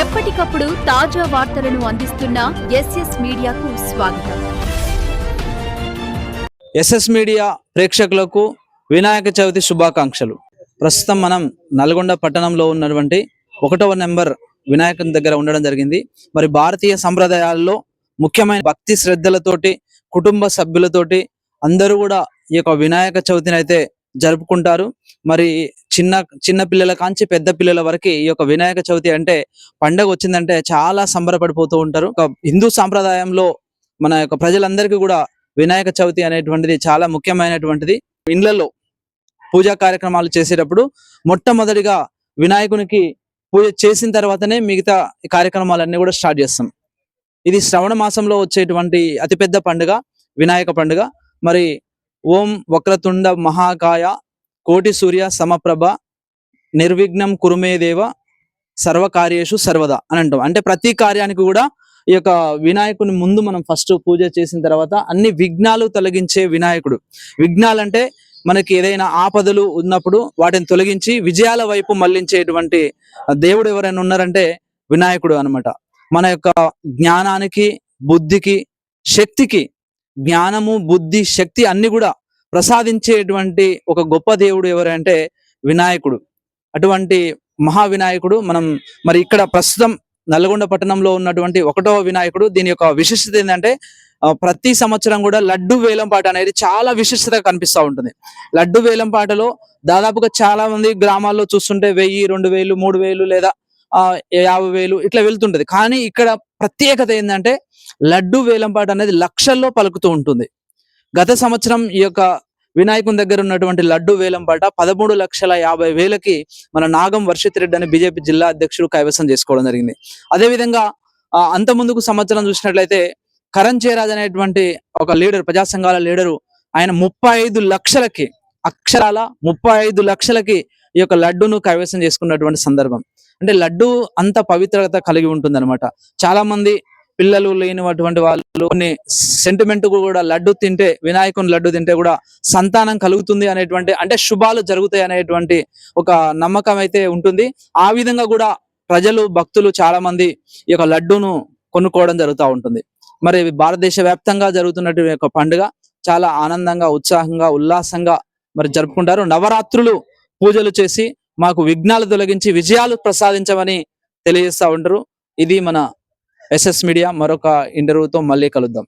ఎప్పటికప్పుడు తాజా వార్తలను అందిస్తున్న ఎస్ఎస్ మీడియాకు స్వాగతం. ఎస్ఎస్ మీడియా ప్రేక్షకులకు వినాయక చవితి శుభాకాంక్షలు. ప్రస్తుతం మనం నల్గొండ పట్టణంలో ఉన్నటువంటి ఒకటవ నెంబర్ వినాయకుని దగ్గర ఉండడం జరిగింది. మరి భారతీయ సంప్రదాయాల్లో ముఖ్యమైన భక్తి శ్రద్ధలతోటి కుటుంబ సభ్యులతోటి అందరూ కూడా ఈ యొక్క వినాయక చవితిని అయితే జరుపుకుంటారు. మరి చిన్న చిన్న పిల్లల కాంచి పెద్ద పిల్లల వరకు ఈ యొక్క వినాయక చవితి అంటే పండగ వచ్చిందంటే చాలా సంబరపడిపోతూ ఉంటారు. ఒక హిందూ సాంప్రదాయంలో మన యొక్క ప్రజలందరికీ కూడా వినాయక చవితి అనేటువంటిది చాలా ముఖ్యమైనటువంటిది. ఇండ్లలో పూజా కార్యక్రమాలు చేసేటప్పుడు మొట్టమొదటిగా వినాయకునికి పూజ చేసిన తర్వాతనే మిగతా కార్యక్రమాలన్నీ కూడా స్టార్ట్ చేస్తాం. ఇది శ్రవణ మాసంలో వచ్చేటువంటి అతిపెద్ద పండుగ వినాయక పండుగ. మరి ఓం వక్రతుండ మహాకాయ కోటి సూర్య సమప్రభ నిర్విఘ్నం కురుమేదేవ సర్వకార్యేషు సర్వదా అని అంటాం. అంటే ప్రతి కార్యానికి కూడా ఈ యొక్క వినాయకుని ముందు మనం ఫస్ట్ పూజ చేసిన తర్వాత అన్ని విఘ్నాలు తొలగించే వినాయకుడు. విఘ్నాలంటే మనకి ఏదైనా ఆపదలు ఉన్నప్పుడు వాటిని తొలగించి విజయాల వైపు మళ్ళించేటువంటి దేవుడు ఎవరైనా ఉన్నారంటే వినాయకుడు అన్నమాట. మన యొక్క జ్ఞానానికి బుద్ధికి శక్తికి జ్ఞానము బుద్ధి శక్తి అన్ని కూడా ప్రసాదించేటువంటి ఒక గొప్ప దేవుడు ఎవరంటే వినాయకుడు. అటువంటి మహా వినాయకుడు మనం మరి ఇక్కడ ప్రస్తుతం నల్గొండ పట్టణంలో ఉన్నటువంటి ఒకటో వినాయకుడు. దీని యొక్క విశిష్టత ఏంటంటే ప్రతి సంవత్సరం కూడా లడ్డు వేలంపాట అనేది చాలా విశిష్టత కనిపిస్తూ ఉంటుంది. లడ్డు వేలంపాటలో దాదాపుగా చాలా మంది గ్రామాల్లో చూస్తుంటే వెయ్యి రెండు వేలు మూడు వేలు లేదా యాభై వేలు ఇట్లా వెళ్తుంటది. కానీ ఇక్కడ ప్రత్యేకత ఏంటంటే లడ్డు వేలంపాట అనేది లక్షల్లో పలుకుతూ ఉంటుంది. గత సంవత్సరం ఈ యొక్క వినాయకుని దగ్గర ఉన్నటువంటి లడ్డు వేలంపాట పదమూడు లక్షల యాభై వేలకి మన నాగం వర్షిత్ రెడ్డి అని బీజేపీ జిల్లా అధ్యక్షుడు కైవసం చేసుకోవడం జరిగింది. అదేవిధంగా ఆ, అంత ముందుకు సంవత్సరం చూసినట్లయితే కరణ్ చేరాజ్ అనేటువంటి ఒక లీడర్ ప్రజా సంఘాల లీడరు ఆయన ముప్పై ఐదు లక్షలకి అక్షరాల ముప్పై ఐదు లక్షలకి ఈ యొక్క లడ్డును కైవసం చేసుకున్నటువంటి సందర్భం. అంటే లడ్డు అంత పవిత్రత కలిగి ఉంటుంది చాలా మంది పిల్లలు లేనిటువంటి వాళ్ళు కొన్ని సెంటిమెంట్ కూడా లడ్డు తింటే వినాయకుని లడ్డు తింటే కూడా సంతానం కలుగుతుంది అనేటువంటి అంటే శుభాలు జరుగుతాయి అనేటువంటి ఒక నమ్మకం అయితే ఉంటుంది. ఆ విధంగా కూడా ప్రజలు భక్తులు చాలా మంది ఈ యొక్క లడ్డును కొనుక్కోవడం జరుగుతూ ఉంటుంది. మరి భారతదేశ వ్యాప్తంగా జరుగుతున్నటువంటి యొక్క పండుగ చాలా ఆనందంగా ఉత్సాహంగా ఉల్లాసంగా మరి జరుపుకుంటారు. నవరాత్రులు పూజలు చేసి మాకు విఘ్నాలు తొలగించి విజయాలు ప్రసాదించమని తెలియజేస్తా ఉంటారు. ఇది మన ఎస్ఎస్ మీడియా మరొక ఇంటర్వ్యూతో మళ్ళీ కలుద్దాం.